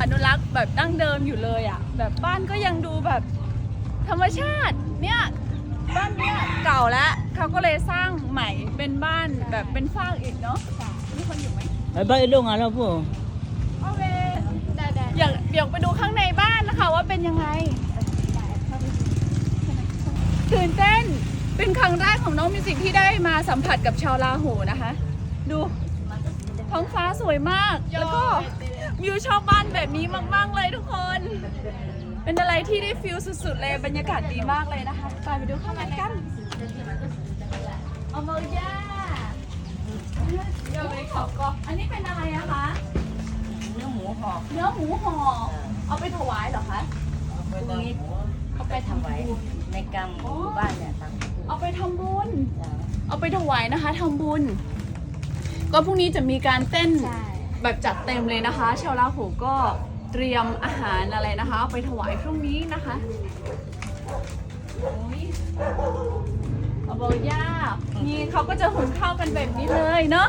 อนุรักษ์แบบดั้งเดิมอยู่เลยอะ แบบบ้านก็ยังดูแบบธรรมชาติเนี่ยบ้านเนี่ยเก่าแล้วเขาก็เลยสร้างใหม่เป็นบ้านแบบเป็นฟากอีกเนาะมีคนอยู่ไหม Ay, ba ilong ano po? โอเคอยากอยากไปดูข้างในบ้านนะคะว่าเป็นยังไงตื่นเต้นเป็นครั้งแรกของน้องมิวสิกที่ได้มาสัมผัสกับชาวลาหูนะคะ ดู ท้องฟ้าสวยมากแล้วก็ วิวชอบบ้านแบบนี้มาก ๆ เลยทุกคน เป็นอะไรที่ได้ฟิลสุด ๆ เลยบรรยากาศดีมากเลยนะคะ ไปไปดูข้างในกันเอามาย่าเดี๋ยวไปขอบกอนอันนี้เป็นอะไรอะคะ เนื้อหมูหอกเนื้อหมูห่อ เอาไปถวายเหรอคะพรุ่งนี้เขาไปทำไว้ในกรรมหมู่บ้านเนี่ยทเอาไปทำบุญำเอาไปถวายนะคะทำบุญ ก็พรุ่งนี้จะมีการเต้น แบบจัดเต็มเลยนะคะ ชาวลาหูก็เตรียมอาหารอะไรนะคะเอาไปถวายพรุ่งนี้นะคะโอ้ยเอาบอกย่านี่เขาก็จะหุงข้าวกันแบบนี้เลยเนาะ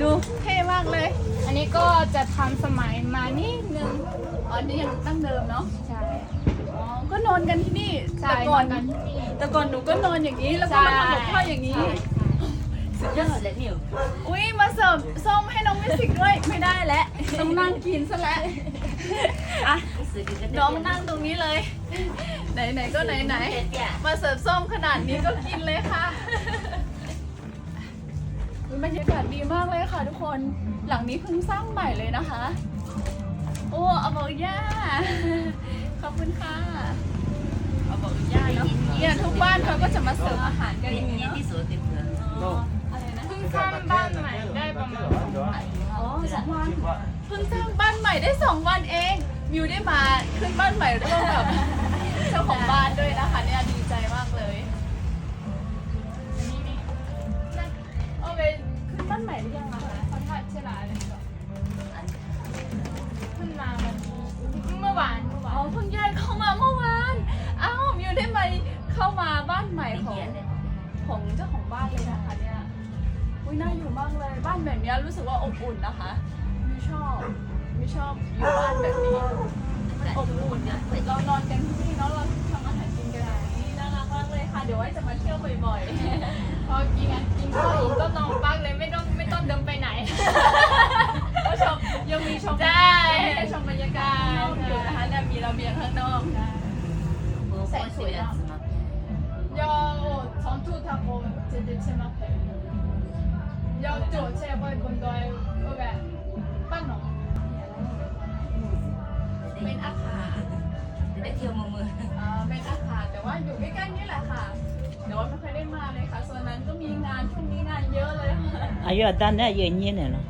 ดูเท่มากเลย อันนี้ก็จะทำสมัยมานิดนึงอ๋อนี่ยังตั้งเดิมเนาะใช่อ๋อก็นอนกันที่นี่ใช่แต่ก่อนนอนกันที่นี่แต่ก่อนหนูก็นอนอย่างนี้แล้วก็มาทำกับข้าวอย่างนี้ สุดยอดเลยนิวอุ้ยมาเสิร์ฟส้มให้น้องมิสิกด้วยไม่ได้แล้วต้องนั่งกินซะแล้วอะรู้สึกกันน้องนั่งตรงนี้เลย ไหนๆก็ไหนๆมาเสิร์ฟส้มขนาดนี้ก็กินเลยค่ะอุ๊ยบรรยากาศดีมากเลยค่ะทุกคนหลังนี้เพิ่งสร้างใหม่เลยนะคะ โอ้เอาบอกย่าขอบคุณค่ะเอาบอกย่าเนาะเนี่ยทุกบ้านเขาก็จะมาเสิร์ฟอาหารกันอย่างนี้นี่เนาะที่สวนติดเผือกอ๋ออะไรนะเพิ่ง สร้างบ้านใหม่ได้ประมาณสองวันอ๋อสองวันเพิ่งสร้างบ้านใหม่ได้สองวันเองมิวได้มาขึ้นบ้านใหม่ร่วมกับเจ้าของบ้านด้วยนะคะเนี่ยดีใจมากเลยอันนี้นี่โอเคขึ้นบ้านใหม่หรือยังอะคะเขาทอดเชลาเลยก่อนเพิ่งมานเมื่อวานเมื่อวาอ๋อนเพิ่งย้ายเข้ามาเมื่อวานอ้าวมิวได้มาเข้ามาบ้านใหม่ของของเจ้าของบ้านเลยนะคะเนี่ย อุ้ยน่าอยู่มากเลย บ้านแบบนี้รู้สึกว่าอบอุ่นนะคะมิชอบมิชอบอยู่บ้านแบบนี้อบอุ่นเนี่ยเรานอนกันที่นี่เนาะเราทำอาหารกินกันนี่น่ารักมากเลยค่ะ เดี๋ยวไว้จะมาเที่ยวบ่อยๆ พอกินอะกินข้าวอิ่มก็นอนปักเลยไม่ต้องไม่ต้องเดินไปไหนก็ชมยังมีชมได้ชมบรรยากาศอยู่นะคะเนี่มีระเบียงข้างนอกแสงสวยอะยอสองทุ่มทำโมเจ็ดเดืนใช่ 要坐车不会困到嗰个北农。เป็นอาคาได้เที่ยวมือมือเป็นอาคาแต่ว่าอยู่ใกล้ๆนี่แหละค่ะ แต่ว่าไม่เคยได้มาเลยค่ะส่วนนั้นก็มีงานช่วงนี้งานเยอะเลยค่ะ อายุตอนนั้นอายุยี่เนี่ยเหรอ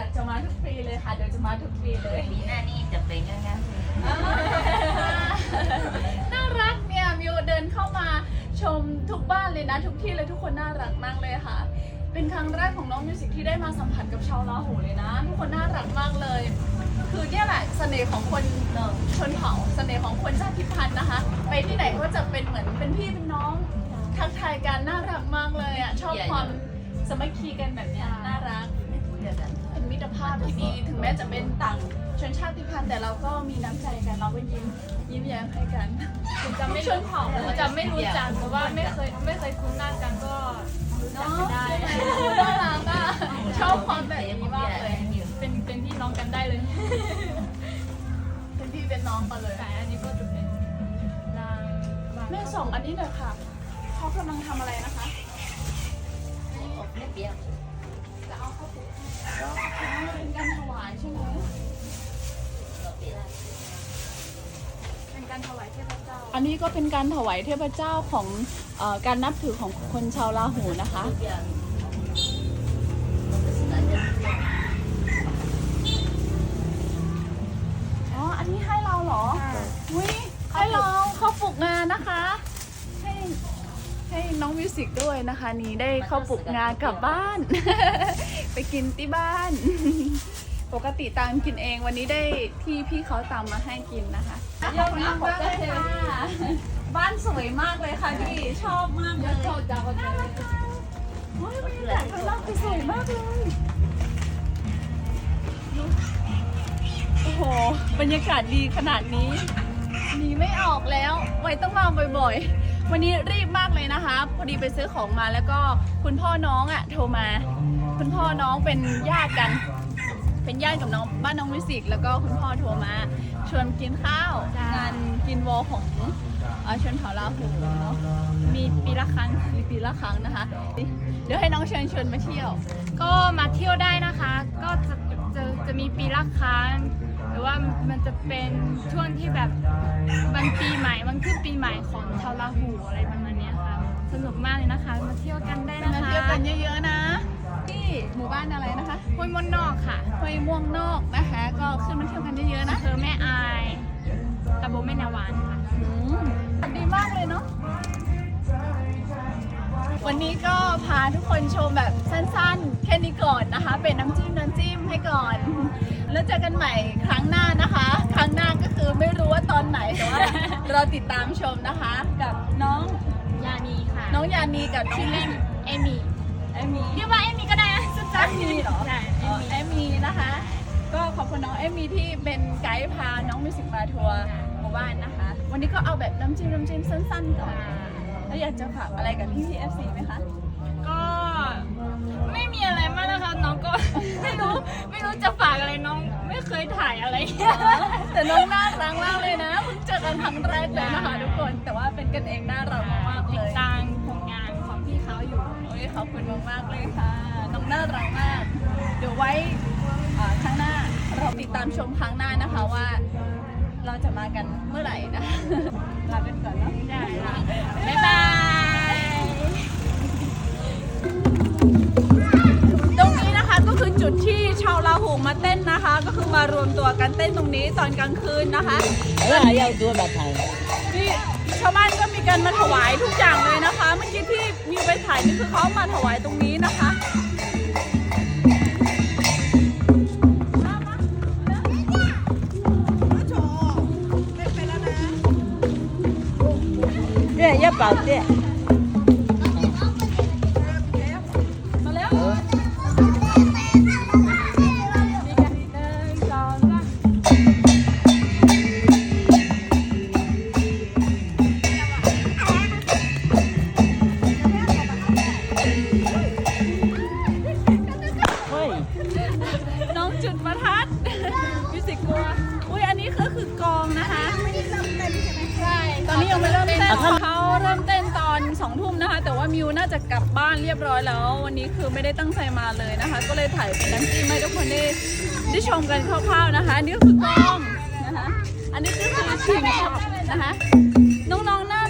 อ่ออยากจะมาทุกปีเลยค่ะเดี๋ยวจะมาทุกปีเลยปีหน้านี่จะเป็นงานน่ารักเนี่ยมิวเดินเข้ามาชมทุกบ้านเลยนะ ทุกที่เลยทุกคนน่ารักมากเลยค่ะ เป็นครั้งแรกของน้องมิวสิกที่ได้มาสัมผัสกับชาวลาหูเลยนะ ทุกคนน่ารักมากเลย คือเนี่ยแหละเสน่ห์ของคนชนเผ่าเสน่ห์ของคนชาติพันธุ์นะคะ ไปที่ไหนก็จะเป็นเหมือนเป็นพี่เป็นน้องทักทายกันน่ารักมากเลยอะชอบความสามัคคีกันแบบเนี้ยน่ารัก เดียวกันเป็นมิตรภาพที่ดี ถึงแม้จะเป็นต่างชนชาติพันธุ์แต่เราก็มีน้ำใจกันเราก็ยิ้มยิ้มแย้มให้กันถึงจะไม่รู้ถึงจะไม่รู้จักหรือว่าไม่เคยไม่เคยคุ้นหน้ากันก็รู้จักเนาะกันได้น่ารักอะชอบความแบบนี้มากเลยเป็นเป็นพี่น้องกันได้เลย เป็นพี่เป็นน้องกันเลยแต่อันนี้ก็จะเป็นนางบ้านแม่ส่งอันนี้หน่อยค่ะเขากำลังทำอะไรนะคะอบไม่เปียกจะ เอาข้าวปุ๊บเป็นการถวายใช่ไหมเป็นการถวายเทพเจ้า อันนี้ก็เป็นการถวายเทพเจ้าของเออการนับถือของคนชาวลาหูนะคะ อ๋อ อันนี้ให้เราเหรอ อุ้ยให้เราเข้าปลูกงานนะคะให้ ให้น้องมิวสิกด้วยนะคะ นี้ได้เข้าปลูกงานกลับบ้าน ไปกินที่บ้าน ปกติตามกินเองวันนี้ได้ที่พี่เขาตามมาให้กินนะคะขอบมากเลยค่ะบ้านสวยมากเลยค่ะพี่ชอบมากเลยน่ารักจังโอ้ยบรรยากาศข้างนอกคืสวยมากเลยโอ้โหบรรยากาศดีขนาดนี้หนีไม่ออกแล้ว ไว้ต้องมาบ่อยๆ วันนี้รีบมากเลยนะคะ พอดีไปซื้อของมาแล้วก็คุณพ่อน้องอะ่ะโทรมา คุณพ่อน้องเป็นญาติกัน เป็นญาติกับน้องบ้านน้องมิสิก แล้วก็คุณพ่อโทรมา ชวนกินข้าวงานกินวอลของเอ่อชนเผ่าลาหูเนาะมีปีละครั้งมีปีละครั้งนะคะ เดี๋ยวให้น้องเชิญชวนมาเที่ยว ก็มาเที่ยวได้นะคะ ก็จะจะจะมีปีละครั้ง รือว่ามันจะเป็นช่วงที่แบบวันปีใหม่วันขึ้นปีใหม่ของชาวลาหูอะไรประมาณเนี้ยค่ะ สนุกมากเลยนะคะ มาเที่ยวกันได้นะมาคะเที่ยวกันเยอะๆนะที่หมู่บ้านอะไรนะคะห้วยมนนอกค่ะห้วยม่วงนอกนะคะ ก็ขึ้นมาเที่ยวกันเยอะๆนะอำเภอแม่อายตำบลแม่นาหวานค่ะ อืมดีมากเลยเนาะวันนี้ก็พาทุกคนชมแบบสั้นๆ แค่นี้ก่อนนะคะ เป็นน้ำจิ้มน้ำจิ้มให้ก่อน แล้วเจอกันใหม่ครั้งหน้านะคะ ครั้งหน้าก็คือไม่รู้ว่าตอนไหนแต่ว่าเราติดตามชมนะคะ กับน้องยานีค่ะ น้องยานีกับชื่ชื่ออเล่เล่นนเอมี่เอมี่เรียกว่าเอมี่ก็ได้นะสั้เอนๆมี่เหรอใช่เออ๋อมี่เอมี่นะคะ ก็ขอบคุณน้องเอมี่ที่เป็นไกด์พาน้องมิวสิกมาทัวร์หมู่บ้านนะคะ วันนี้ก็เอาแบบน้ำจิ้มน้ำจิ้มสั้นๆก่อนแล้วอยากจะฝากอะไรกับพี่พีเอฟซีไหมคะก็ไม่มีอะไรมากนะคะน้องก็ไม่ รู้ไม่รู้จะฝากอะไรน้องไม่เคยถ่ายอะไรแต่น้องน่ารักมากเลยนะเพิ่งเจอกันครั้งแรกเลยนะคะทุกคน แต่ว่าเป็นกันเองน่ารักมากๆเลติดยตามผลงานของพี่เขาอยู่โอ้ยขอบคุณมากๆเลยค่ะ น้องน่ารักมาก เดี๋ยวไว้อ่าครั้งหน้าเราติดตามชมครั้งหน้านะคะว่า เราจะมากันเมื่อไหร่นะลา มารวมตัวกันเต้นตรงนี้ตอนกลางคืนนะคะแล้วยาวตัวแบบไทยนี่ชาวบ้านก็มีการมาถวายทุกอย่างเลยนะคะ เมื่อกี้ที่มีไปถ่ายนี่คือเขามาถวายตรงนี้นะคะเนี่ยย่าเป่าเนี่ย บ้านเรียบร้อยแล้ว วันนี้คือไม่ได้ตั้งใจมาเลยนะคะ ก็เลยถ่ายเป็นน้ำจิ้มให้ทุกคนได้ได้ชมกันคร่าวๆนะคะอันนี้ก็คือกองนะคะ อันนี้ก็คือชิงช็อปนะคะ น้องๆน่า